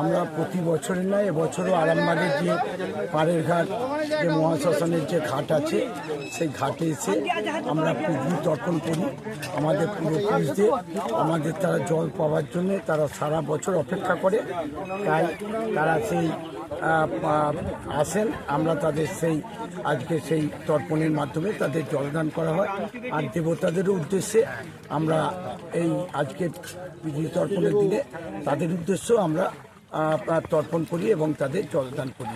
আমরা প্রতি বছরের নয় এবছরও আরামবাগের যে পাড়ের ঘাট, যে মহাশ্মশানের যে ঘাট আছে, সেই ঘাটে এসে আমরা পুজো তর্পণ করি আমাদের পূর্বপুরুষদের আমাদের তারা জল পাওয়ার জন্য তারা সারা বছর অপেক্ষা করে। তাই তারা সেই আসেন। আমরা তাদের সেই, আজকে সেই তর্পণের মাধ্যমে তাদের জলদান করা হয়। আর দেবতাদের উদ্দেশ্যে আমরা এই আজকে তর্পণের দিনে তাদের উদ্দেশ্যেও আমরা তর্পণ করি এবং তাদের জলদান করি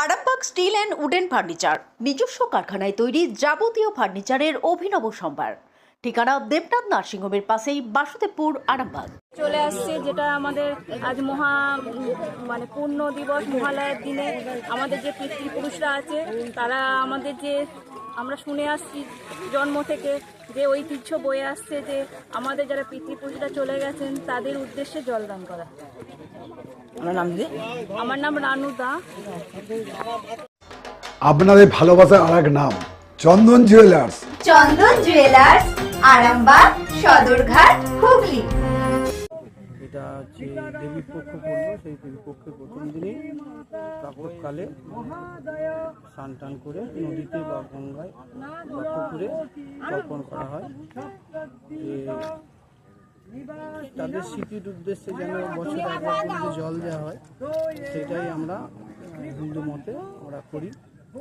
আর স্টিল অ্যান্ড উডেন ফার্নিচার, নিজস্ব কারখানায় তৈরি যাবতীয় ফার্নিচারের অভিনব সম্ভার। ঠিকানা দেবনাথ নার্সিংহোমের পাশেই বাসুদেবপুর আরামবাগ। চলে আসছে যেটা আমাদের আজ মহা মানে পূর্ণ দিবস মহালয়ার দিনে আমাদের যে পিতৃপুরুষরা আছে তারা আমাদের যে আমরা শুনে আসছি জন্ম থেকে যে ঐতিহ্য বয়ে আসছে যে আমাদের যারা পিতৃপুরুষরা চলে গেছেন তাদের উদ্দেশ্যে জলদান করা। আমার নাম রানু দা। আপনাদের ভালোবাসার আর এক নাম চন্দন জুয়েলার্স। চন্দন জুয়েলার্স আরামবাগ, সদরঘাট, হুগলি। এটা হচ্ছে দেবীর পক্ষ পড়ল, সেই দেবীর পক্ষের প্রথম দিনে প্রাককালে স্নান টান করে নদীতে বা গঙ্গায় বা পুকুরে তর্পণ করা হয়। তাদের স্মৃতির উদ্দেশ্যে যেন বছর একবার জল দেওয়া হয়, সেটাই আমরা হিন্দু মতে আমরা করি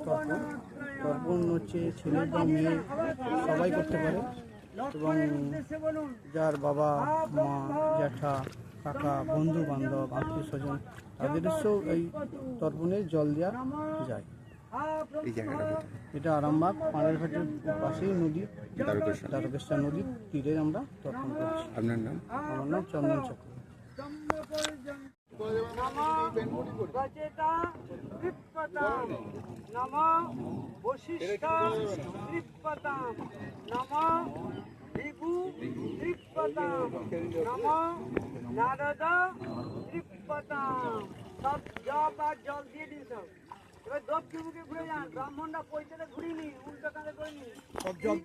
তর্পণ। তর্পণ হচ্ছে ছেলে বা মেয়ে সবাই করতে পারে। এবং যার বাবা মা জ্যাঠা কাকা বন্ধু বান্ধব আত্মীয় স্বজন তাদের এই তর্পণে জল দেওয়া যায়। এই জায়গাটা এটা আরামবাগ পাড়ের ঘাটের পাশেই নদী তারকেশ্বর। তারকেশ্বর নদীর তীরে আমরা তর্পণ করছি। আপনার নাম? আমার নাম চন্দন চক্র। সব জব আর জল দিয়ে দিন সব। এবার দক্ষিণ মুখে ঘুরে যান, ব্রাহ্মণরা পয়সাটা ঘুরিনি, উল্টো কাঁধে করিনি।